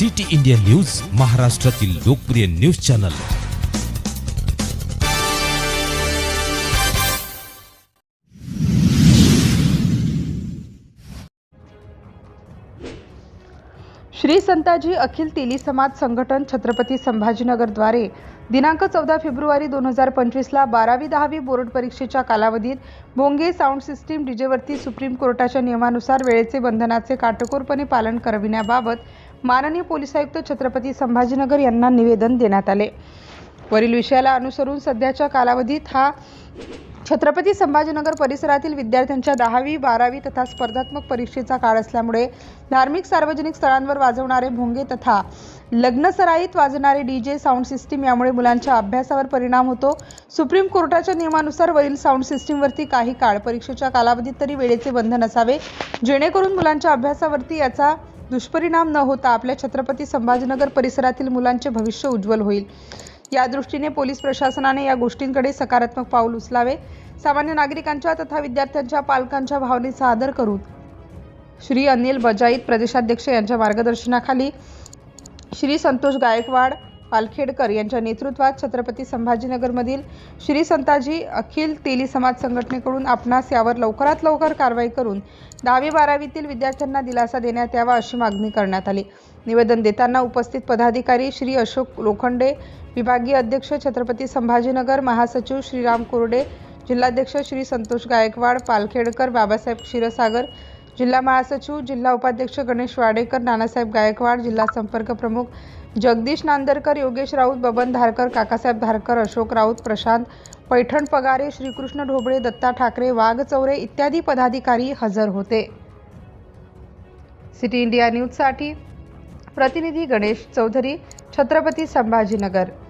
City India news महाराष्ट्रातील लोकप्रिय news channel. Shri Santaji अखिल तेली समाज संघटन छत्रपती संभाजीनगरद्वारे दिनांक चौदा फेब्रुवारी दोन हजार पंचवीसला बारावी दहावी बोर्ड परीक्षेच्या कालावधीत भोंगे साऊंड सिस्टीम डीजेवरती सुप्रीम कोर्टाच्या नियमानुसार वेळेचे बंधनाचे काटेकोरपणे पालन करविण्याबाबत माननीय पोलीस आयुक्त छत्रपती संभाजीनगर यांना निवेदन देण्यात आले. वरील विषयाला अनुसरून सध्याच्या कालावधीत हा छत्रपती संभाजीनगर परिसरातील विद्यार्थ्यांच्या दहावी बारावी तथा स्पर्धात्मक परीक्षेचा काळ असल्यामुळे धार्मिक सार्वजनिक स्थळांवर वाजवणारे भोंगे तथा लग्नसराईत वाजणारे डी जे साऊंड सिस्टीम यामुळे मुलांच्या अभ्यासावर परिणाम होतो. सुप्रीम कोर्टाच्या नियमानुसार वरील साऊंड सिस्टीमवरती काही काळ परीक्षेच्या कालावधीत तरी वेळेचे बंधन असावे. जेणेकरून मुलांच्या अभ्यासावरती याचा दुष्परिणाम न होता आपल्या छत्रपती संभाजीनगर परिसरातील मुलांचे भविष्य उज्ज्वल होईल. या दृष्टीने पोलीस प्रशासनाने या गोष्टींकडे सकारात्मक पाऊल उचलावे. सामान्य नागरिकांच्या तथा विद्यार्थ्यांच्या पालकांच्या भावनेचा आदर करून श्री अनिल बजाईत प्रदेशाध्यक्ष यांच्या मार्गदर्शनाखाली श्री संतोष गायकवाड पालखेडकर यांच्या नेतृत्वात छत्रपती संभाजीनगरमधील श्री संताजी अखिल तेली समाज संघटनेकडून आपणास यावर लवकरात लवकर कारवाई करून दहावी बारावीतील विद्यार्थ्यांना दिलासा देण्यात यावा अशी मागणी करण्यात आली. निवेदन देताना उपस्थित पदाधिकारी श्री अशोक लोखंडे विभागीय अध्यक्ष छत्रपती संभाजीनगर महासचिव श्रीराम कोरडे जिल्हाध्यक्ष श्री संतोष गायकवाड पालखेडकर बाबासाहेब क्षीरसागर जिल्हा महासचिव जिल्हा उपाध्यक्ष गणेश वाडेकर नानासाहेब गायकवाड जिल्हा संपर्क प्रमुख जगदीश नांदरकर योगेश राऊत बबन धारकर काकासाहेब धारकर अशोक राऊत प्रशांत पैठण पगारे श्रीकृष्ण ढोबळे दत्ता ठाकरे वाघ चौरे इत्यादी पदाधिकारी हजर होते. सिटी इंडिया न्यूजसाठी प्रतिनिधी गणेश चौधरी छत्रपती संभाजीनगर.